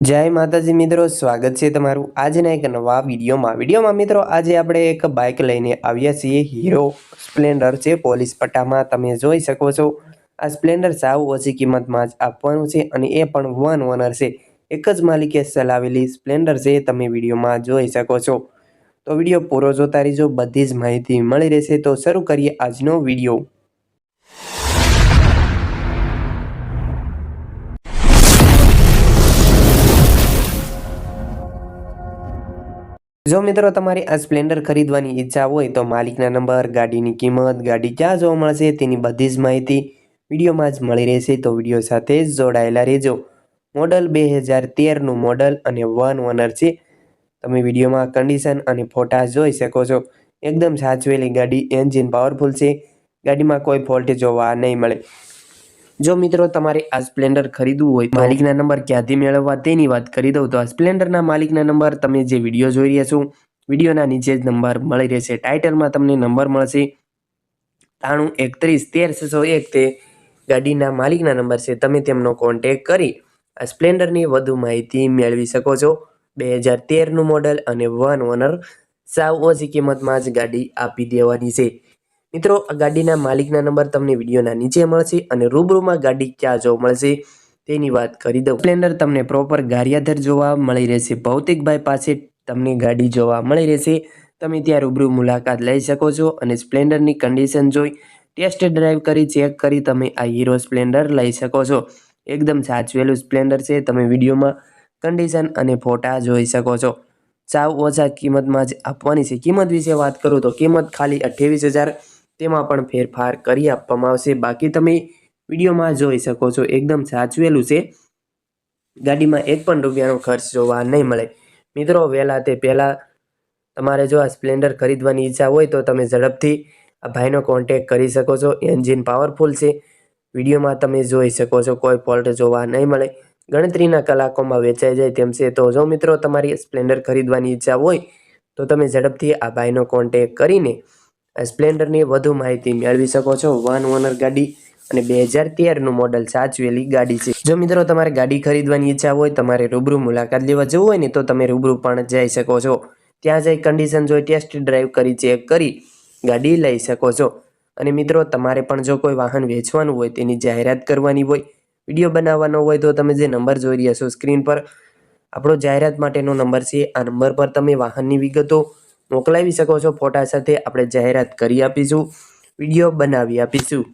જય માતાજી મિત્રો, સ્વાગત છે તમારું આજના એક નવા વિડીયોમાં. વિડીયોમાં મિત્રો, આજે આપણે એક બાઇક લઈને આવ્યા છીએ. હીરો સ્પ્લેન્ડર છે, પોલીસ પટ્ટામાં. તમે જોઈ શકો છો, આ સ્પ્લેન્ડર સાવ ઓછી કિંમતમાં જ આપવાનું છે અને એ પણ વન ઓનર છે. એક જ માલિકે ચલાવેલી સ્પ્લેન્ડર છે, તમે વિડીયોમાં જોઈ શકો છો. તો વીડિયો પૂરો જોતા રહીજો, બધી જ માહિતી મળી રહેશે. તો શરૂ કરીએ આજનો વીડિયો. જો મિત્રો તમારે આ સ્પ્લેન્ડર ખરીદવાની ઈચ્છા હોય તો માલિકના નંબર, ગાડીની કિંમત, ગાડી ક્યાં જોવા મળશે તેની બધી જ માહિતી વિડીયોમાં જ મળી રહેશે. તો વીડિયો સાથે જ જોડાયેલા રહેજો. મોડલ બે હજાર તેરનું મોડલ અને વન ઓનર છે. તમે વિડીયોમાં કન્ડિશન અને ફોટા જોઈ શકો છો. એકદમ સાચવેલી ગાડી, એન્જિન પાવરફુલ છે. ગાડીમાં કોઈ ફોલ્ટ જોવા નહીં મળે. જો મિત્રો તમારે આ સ્પ્લેન્ડર ખરીદવું હોય, માલિકના નંબર ક્યાંથી મેળવવા તેની વાત કરી દઉં, તો આ સ્પ્લેન્ડરના માલિકના નંબર તમે જે વીડિયો જોઈ રહ્યા છો, વિડીયોના નીચે જ નંબર મળી રહેશે. ટાઇટલમાં તમને નંબર મળશે. ત્રાણું એકત્રીસ તેર છસો એક તે ગાડીના માલિકના નંબર છે. તમે તેમનો કોન્ટેક કરી આ સ્પ્લેન્ડરની વધુ માહિતી મેળવી શકો છો. બે હજાર તેરનું મોડલ અને વન ઓનર સાવ ઓછી કિંમતમાં જ ગાડી આપી દેવાની છે. મિત્રો, આ ગાડીના માલિકના નંબર તમને વિડીયોના નીચે મળશે અને રૂબરૂમાં ગાડી ક્યાં જોવા મળશે તેની વાત કરી દઉં. સ્પ્લેન્ડર તમને પ્રોપર ગારિયાધર જોવા મળી રહેશે. ભૌતિકભાઈ પાસે તમને ગાડી જોવા મળી રહેશે. તમે ત્યાં રૂબરૂ મુલાકાત લઈ શકો છો અને સ્પ્લેન્ડરની કન્ડિશન જોઈ ટેસ્ટ ડ્રાઈવ કરી ચેક કરી તમે આ હીરો સ્પ્લેન્ડર લઈ શકો છો. એકદમ સાચવેલું સ્પ્લેન્ડર છે. તમે વિડીયોમાં કન્ડિશન અને ફોટા જોઈ શકો છો. સાવ ઓછા કિંમતમાં જ આપવાની છે. કિંમત વિશે વાત કરું તો કિંમત ખાલી અઠ્યાવીસ હજાર તેમાં પણ ફેરફાર કરી આપવામાં આવશે. બાકી તમે વિડીયોમાં જોઈ શકો છો, એકદમ સાચવેલું છે. ગાડીમાં એક પણ રૂપિયાનો ખર્ચ જોવા નહીં મળે. મિત્રો, વહેલા તે પહેલાં તમારે જો આ સ્પ્લેન્ડર ખરીદવાની ઈચ્છા હોય તો તમે ઝડપથી આ ભાઈનો કોન્ટેક કરી શકો છો. એન્જિન પાવરફુલ છે. વિડીયોમાં તમે જોઈ શકો છો, કોઈ ફોલ્ટ જોવા નહીં મળે. ગણતરીના કલાકોમાં વેચાઈ જાય તેમ છે. તો જો મિત્રો, તમારી સ્પ્લેન્ડર ખરીદવાની ઈચ્છા હોય તો તમે ઝડપથી આ ભાઈનો કોન્ટેક કરીને સ્પ્લેન્ડરની વધુ માહિતી મેળવી શકો છો. વન ઓનર ગાડી અને બે હજાર તેરનું મોડલ સાચવેલી ગાડી છે. જો મિત્રો તમારે ગાડી ખરીદવાની ઈચ્છા હોય, તમારે રૂબરૂ મુલાકાત લેવા જવું હોય ને, તો તમે રૂબરૂ પણ જઈ શકો છો. ત્યાં જઈ કન્ડિશન જોઈ ટેસ્ટ ડ્રાઈવ કરી ચેક કરી ગાડી લઈ શકો છો. અને મિત્રો, તમારે પણ જો કોઈ વાહન વેચવાનું હોય, તેની જાહેરાત કરવાની હોય, વીડિયો બનાવવાનો હોય, તો તમે જે નંબર જોઈ રહ્યા છો સ્ક્રીન પર, આપણો જાહેરાત માટેનો નંબર છે. આ નંબર પર તમે વાહનની વિગતો મોકલાવી શકો છો. ફોટા સાથે આપણે જાહેરાત કરી આપીશું. વીડિયો બનાવી આપીશું.